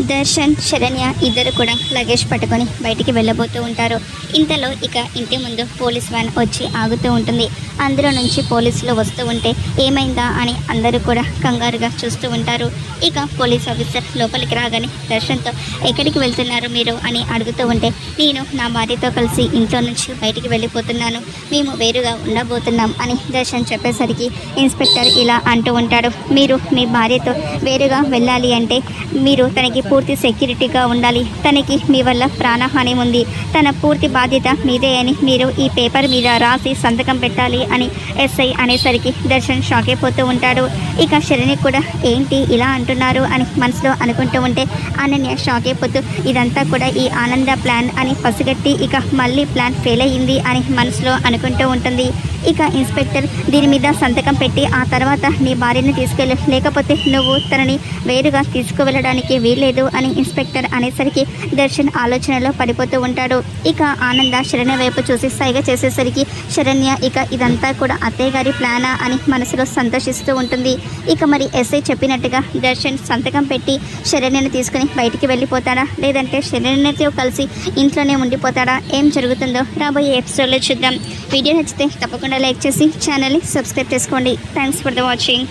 దర్శన్ శరణ్య ఇద్దరు కూడా లగేజ్ పట్టుకొని బయటికి వెళ్ళబోతూ ఉంటారు. ఇంతలో ఇక ఇంటి ముందు పోలీస్ వ్యాన్ వచ్చి ఆగుతూ ఉంటుంది. అందులో నుంచి పోలీసులు వస్తూ ఉంటే ఏమైందా అని అందరూ కూడా కంగారుగా చూస్తూ ఉంటారు. ఇక పోలీస్ ఆఫీసర్ లోపలికి రాగానే దర్శన్తో ఎక్కడికి వెళ్తున్నారు మీరు? అని అడుగుతూ ఉంటే నేను నా భార్యతో కలిసి ఇంట్లో నుంచి బయటికి వెళ్ళిపోతున్నాను. మేము వేరుగా ఉండబోతున్నాం అని దర్శన్ చెప్పేసరికి ఇన్స్పెక్టర్ ఇలా అంటూ ఉంటాడు. మీరు మీ భార్యతో వేరుగా వెళ్ళాలి అంటే మీరు తనకి పూర్తి సెక్యూరిటీగా ఉండాలి. తనకి మీ వల్ల ప్రాణహాని ఉంది. తన పూర్తి బాధ్యత మీదే అని మీరు ఈ పేపర్ మీద రాసి సంతకం పెట్టాలి అని ఎస్ఐ అనేసరికి దర్శన్ షాక్ అయిపోతూ ఉంటాడు. ఇక శరణి కూడా ఏంటి ఇలా అంటున్నారు? అని మనసులో అనుకుంటూ ఉంటే అనన్య షాక్ అయిపోతూ ఇదంతా కూడా ఈ ఆనంద ప్లాన్ అని పసిగట్టి ఇక మళ్ళీ ప్లాన్ ఫెయిల్ అయ్యింది అని మనసులో అనుకుంటూ ఉంటుంది. ఇక ఇన్స్పెక్టర్ దీని మీద సంతకం పెట్టి ఆ తర్వాత నీ భార్యని తీసుకెళ్ళు. లేకపోతే నువ్వు తనని వేరుగా తీసుకువెళ్ళడానికి వీల్లేదు అని ఇన్స్పెక్టర్ అనేసరికి దర్శన్ ఆలోచనలో పడిపోతూ ఉంటాడు. ఇక ఆనంద శరణ్య వైపు చూసి సైగ చేసేసరికి శరణ్య ఇక ఇదంతా కూడా అత్తయ్య గారి ప్లానా? అని మనసులో సంతోషిస్తూ ఉంటుంది. ఇక మరి ఎస్ఐ చెప్పినట్టుగా దర్శన్ సంతకం పెట్టి శరణ్యని తీసుకుని బయటికి వెళ్ళిపోతాడా? లేదంటే శరణ్యతో కలిసి ఇంట్లోనే ఉండిపోతాడా? ఏం జరుగుతుందో రాబోయే ఎపిసోడ్లో చూద్దాం. వీడియో నచ్చితే తప్పకుండా లైక్ చేసి ఛానల్ని సబ్స్క్రైబ్ చేసుకోండి. Thanks for the watching